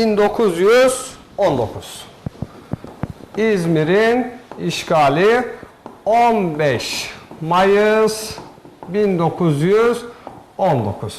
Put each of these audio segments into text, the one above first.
1919 İzmir'in işgali 15 Mayıs 1919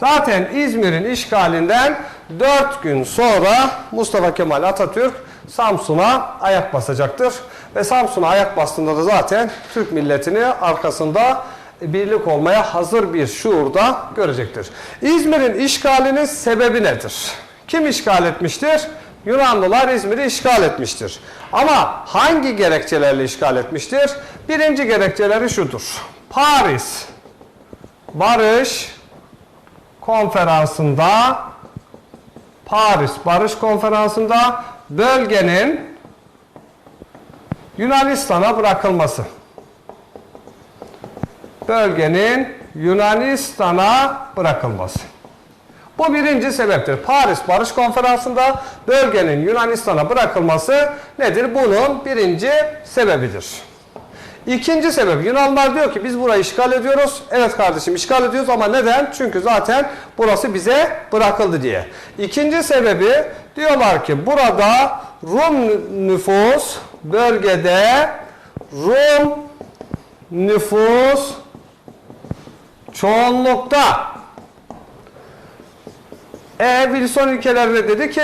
Zaten İzmir'in işgalinden 4 gün sonra Mustafa Kemal Atatürk Samsun'a ayak basacaktır. Ve Samsun'a ayak bastığında da zaten Türk milletini arkasında birlik olmaya hazır bir şuurda görecektir. İzmir'in işgalinin sebebi nedir? Kim işgal etmiştir? Yunanlılar İzmir'i işgal etmiştir. Ama hangi gerekçelerle işgal etmiştir? Birinci gerekçeleri şudur. Paris Barış Konferansı'nda Paris Barış Konferansı'nda bölgenin Yunanistan'a bırakılması. Bölgenin Yunanistan'a bırakılması. Bu birinci sebeptir. Paris Barış Konferansı'nda bölgenin Yunanistan'a bırakılması nedir? Bunun birinci sebebidir. İkinci sebep Yunanlılar diyor ki biz burayı işgal ediyoruz. Evet kardeşim işgal ediyoruz ama neden? Çünkü zaten burası bize bırakıldı diye. İkinci sebebi diyorlar ki burada Rum nüfus bölgede Rum nüfus çoğunlukta. E Wilson ülkelerinde dedi ki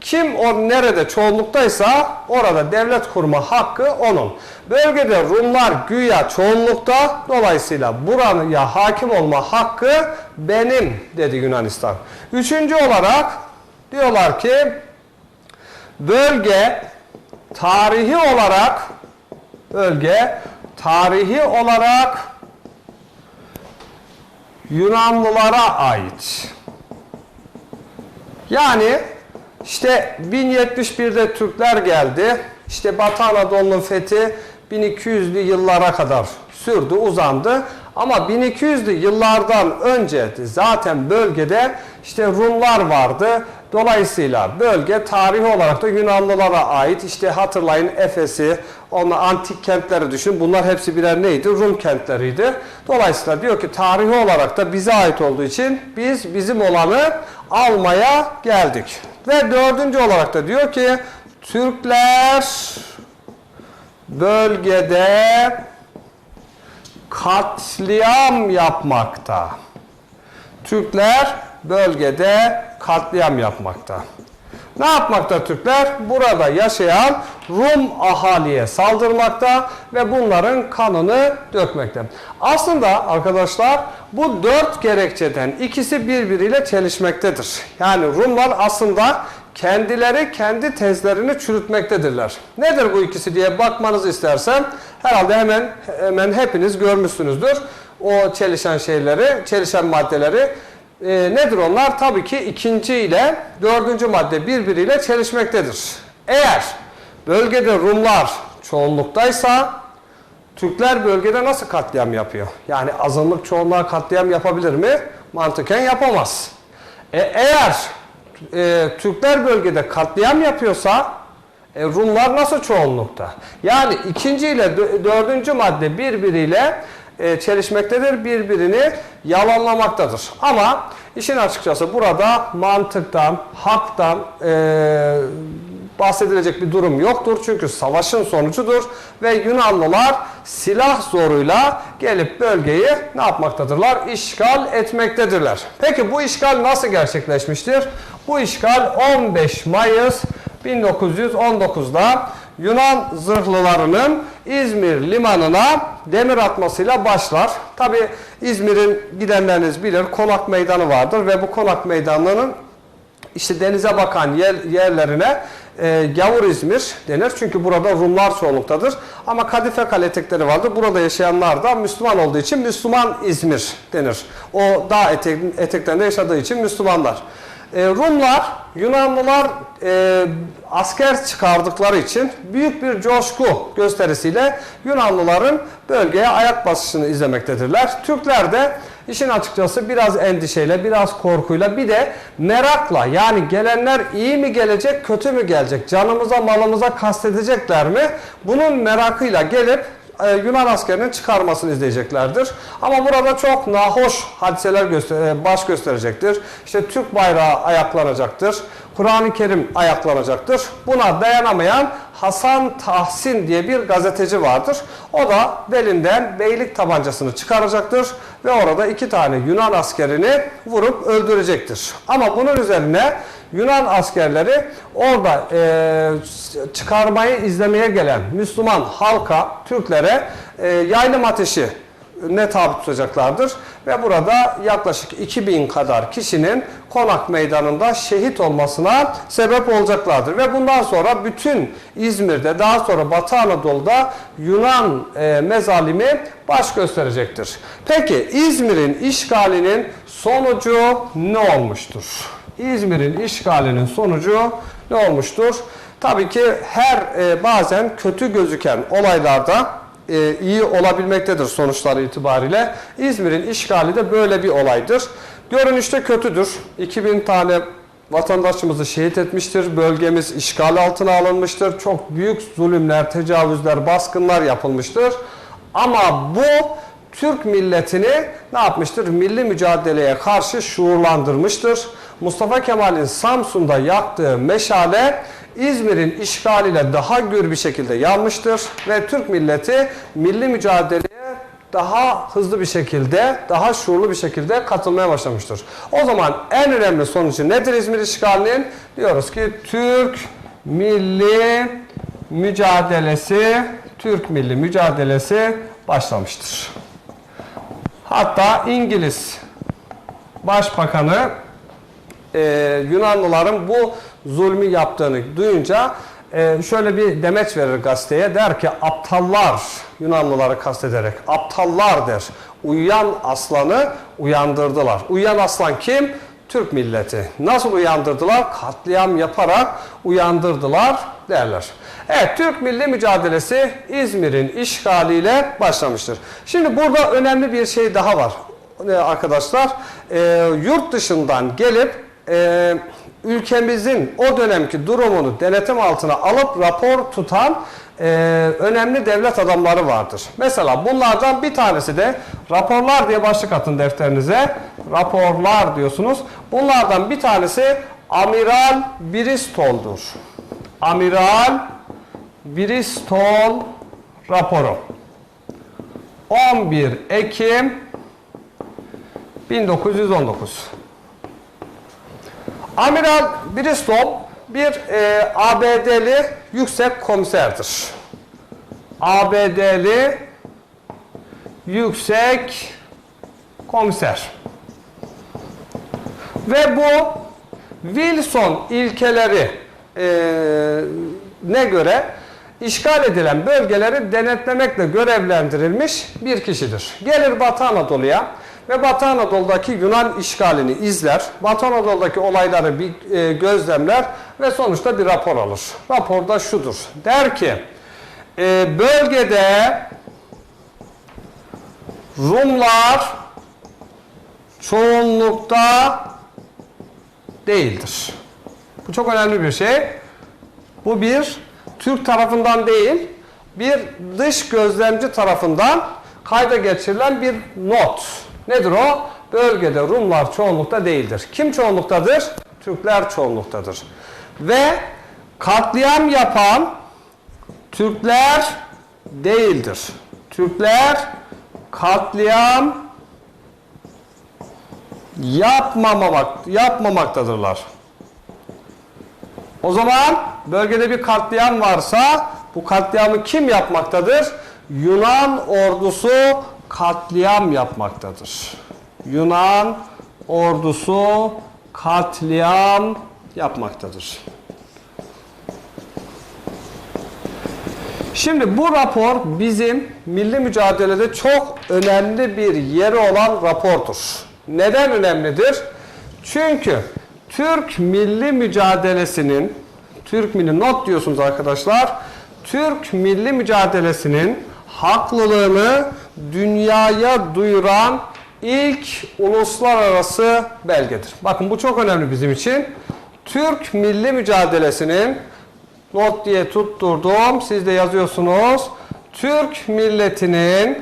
kim o nerede çoğunluktaysa orada devlet kurma hakkı onun. Bölgede Rumlar güya çoğunlukta dolayısıyla buraya hakim olma hakkı benim dedi Yunanistan. Üçüncü olarak diyorlar ki bölge tarihi olarak bölge tarihi olarak Yunanlılara ait. Yani işte 1071'de Türkler geldi. İşte Batı Anadolu'nun fethi 1200'lü yıllara kadar sürdü, uzandı. Ama 1200'lü yıllardan önce zaten bölgede işte Rumlar vardı. Dolayısıyla bölge tarihi olarak da Yunanlılara ait. İşte hatırlayın Efes'i, onun antik kentleri düşün. Bunlar hepsi birer neydi? Rum kentleriydi. Dolayısıyla diyor ki tarihi olarak da bize ait olduğu için biz bizim olanı almaya geldik. Ve dördüncü olarak da diyor ki Türkler bölgede katliam yapmakta. Türkler bölgede katliam yapmakta. Ne yapmakta Türkler? Burada yaşayan Rum ahaliye saldırmakta ve bunların kanını dökmekte. Aslında arkadaşlar bu dört gerekçeden ikisi birbiriyle çelişmektedir. Yani Rumlar aslında kendileri kendi tezlerini çürütmektedirler. Nedir bu ikisi diye bakmanızı istersem herhalde hemen hemen hepiniz görmüşsünüzdür o çelişen şeyleri, çelişen maddeleri. E, nedir onlar? Tabii ki ikinci ile dördüncü madde birbiriyle çelişmektedir. Eğer bölgede Rumlar çoğunluktaysa Türkler bölgede nasıl katliam yapıyor? Yani azınlık çoğunluğa katliam yapabilir mi? Mantıken yapamaz. E, eğer e, Türkler bölgede katliam yapıyorsa e, Rumlar nasıl çoğunlukta? Yani ikinci ile dö- dördüncü madde birbiriyle e, çelişmektedir, birbirini yalanlamaktadır. Ama işin açıkçası burada mantıktan, haktan e, bahsedilecek bir durum yoktur. Çünkü savaşın sonucudur ve Yunanlılar silah zoruyla gelip bölgeyi ne yapmaktadırlar? İşgal etmektedirler. Peki bu işgal nasıl gerçekleşmiştir? Bu işgal 15 Mayıs 1919'da Yunan zırhlılarının İzmir limanına demir atmasıyla başlar. Tabi İzmir'in gidenleriniz bilir konak meydanı vardır ve bu konak meydanının işte denize bakan yer, yerlerine e, Gavur İzmir denir. Çünkü burada Rumlar çoğunluktadır. Ama Kadife Kale etekleri vardır. Burada yaşayanlar da Müslüman olduğu için Müslüman İzmir denir. O dağ etek, eteklerinde yaşadığı için Müslümanlar. E, Rumlar, Yunanlılar e, asker çıkardıkları için büyük bir coşku gösterisiyle Yunanlıların bölgeye ayak basışını izlemektedirler. Türkler de işin açıkçası biraz endişeyle, biraz korkuyla bir de merakla yani gelenler iyi mi gelecek, kötü mü gelecek, canımıza malımıza kastedecekler mi? Bunun merakıyla gelip e, Yunan askerinin çıkarmasını izleyeceklerdir. Ama burada çok nahoş hadiseler e, baş gösterecektir. İşte Türk bayrağı ayaklanacaktır. Kur'an-ı Kerim ayaklanacaktır. Buna dayanamayan Hasan Tahsin diye bir gazeteci vardır. O da belinden beylik tabancasını çıkaracaktır ve orada iki tane Yunan askerini vurup öldürecektir. Ama bunun üzerine Yunan askerleri orada e, çıkarmayı izlemeye gelen Müslüman halka, Türklere e, yaylım ateşi ne tabi tutacaklardır ve burada yaklaşık 2000 kadar kişinin konak meydanında şehit olmasına sebep olacaklardır. Ve bundan sonra bütün İzmir'de daha sonra Batı Anadolu'da Yunan e, mezalimi baş gösterecektir. Peki İzmir'in işgalinin sonucu ne olmuştur? İzmir'in işgalinin sonucu ne olmuştur? Tabii ki her e, bazen kötü gözüken olaylarda e, iyi olabilmektedir sonuçlar itibariyle. İzmir'in işgali de böyle bir olaydır. Görünüşte kötüdür. 2000 tane vatandaşımızı şehit etmiştir. Bölgemiz işgal altına alınmıştır. Çok büyük zulümler, tecavüzler, baskınlar yapılmıştır. Ama bu Türk milletini ne yapmıştır? Milli mücadeleye karşı şuurlandırmıştır. Mustafa Kemal'in Samsun'da yaktığı meşale İzmir'in işgaliyle daha gür bir şekilde yanmıştır ve Türk milleti milli mücadeleye daha hızlı bir şekilde, daha şuurlu bir şekilde katılmaya başlamıştır. O zaman en önemli sonucu nedir İzmir işgalinin? Diyoruz ki Türk milli mücadelesi, Türk milli mücadelesi başlamıştır. Hatta İngiliz Başbakanı e, Yunanlıların bu zulmü yaptığını duyunca e, şöyle bir demeç verir gazeteye. Der ki aptallar Yunanlıları kastederek aptallar der. Uyuyan aslanı uyandırdılar. Uyuyan aslan kim? Türk milleti. Nasıl uyandırdılar? Katliam yaparak uyandırdılar derler. Evet, Türk milli mücadelesi İzmir'in işgaliyle başlamıştır. Şimdi burada önemli bir şey daha var e, arkadaşlar. E, yurt dışından gelip e, ülkemizin o dönemki durumunu denetim altına alıp rapor tutan e, önemli devlet adamları vardır. Mesela bunlardan bir tanesi de raporlar diye başlık atın defterinize. Raporlar diyorsunuz. Bunlardan bir tanesi Amiral Bristol'dur. Amiral Bristol raporu. 11 Ekim 1919. Amiral Bristol bir e, ABD'li yüksek komiserdir. ABD'li yüksek komiser. Ve bu Wilson ilkeleri e, ne göre işgal edilen bölgeleri denetlemekle görevlendirilmiş bir kişidir. Gelir Batı Anadolu'ya ve Batı Anadolu'daki Yunan işgalini izler. Batı Anadolu'daki olayları bir e, gözlemler ve sonuçta bir rapor alır. Raporda şudur. Der ki e, bölgede Rumlar çoğunlukta değildir. Bu çok önemli bir şey. Bu bir Türk tarafından değil, bir dış gözlemci tarafından kayda geçirilen bir not. Nedir o? Bölgede Rumlar çoğunlukta değildir. Kim çoğunluktadır? Türkler çoğunluktadır. Ve katliam yapan Türkler değildir. Türkler katliam yapmamak, yapmamaktadırlar. O zaman bölgede bir katliam varsa bu katliamı kim yapmaktadır? Yunan ordusu katliam yapmaktadır. Yunan ordusu katliam yapmaktadır. Şimdi bu rapor bizim milli mücadelede çok önemli bir yeri olan rapordur. Neden önemlidir? Çünkü Türk milli mücadelesinin Türk milli not diyorsunuz arkadaşlar. Türk milli mücadelesinin haklılığını dünyaya duyuran ilk uluslararası belgedir. Bakın bu çok önemli bizim için. Türk milli mücadelesinin not diye tutturdum. Siz de yazıyorsunuz. Türk milletinin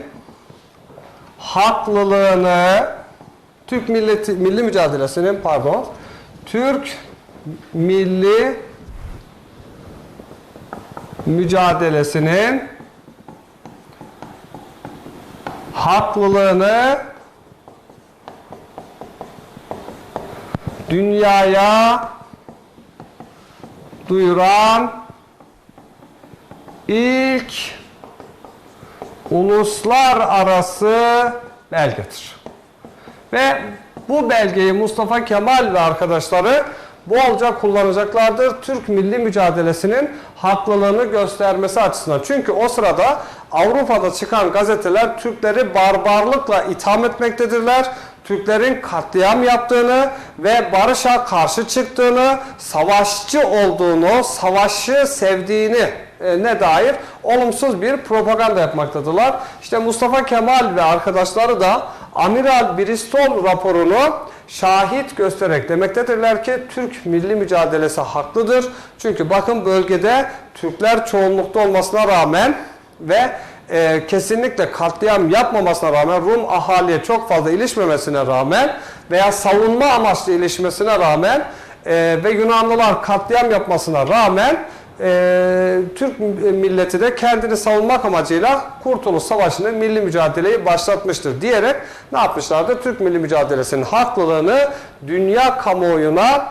haklılığını Türk milleti milli mücadelesinin pardon Türk milli mücadelesinin haklılığını dünyaya duyuran ilk uluslararası belgedir. Ve bu belgeyi Mustafa Kemal ve arkadaşları bolca kullanacaklardır. Türk milli mücadelesinin haklılığını göstermesi açısından. Çünkü o sırada Avrupa'da çıkan gazeteler Türkleri barbarlıkla itham etmektedirler. Türklerin katliam yaptığını ve barışa karşı çıktığını, savaşçı olduğunu, savaşı sevdiğini e, ne dair olumsuz bir propaganda yapmaktadırlar. İşte Mustafa Kemal ve arkadaşları da Amiral Bristol raporunu şahit göstererek demektedirler ki Türk milli mücadelesi haklıdır. Çünkü bakın bölgede Türkler çoğunlukta olmasına rağmen ve e, kesinlikle katliam yapmamasına rağmen Rum ahaliye çok fazla ilişmemesine rağmen veya savunma amaçlı ilişmesine rağmen e, ve Yunanlılar katliam yapmasına rağmen e, Türk milleti de kendini savunmak amacıyla Kurtuluş Savaşı'nı milli mücadeleyi başlatmıştır diyerek ne yapmışlardı? Türk milli mücadelesinin haklılığını dünya kamuoyuna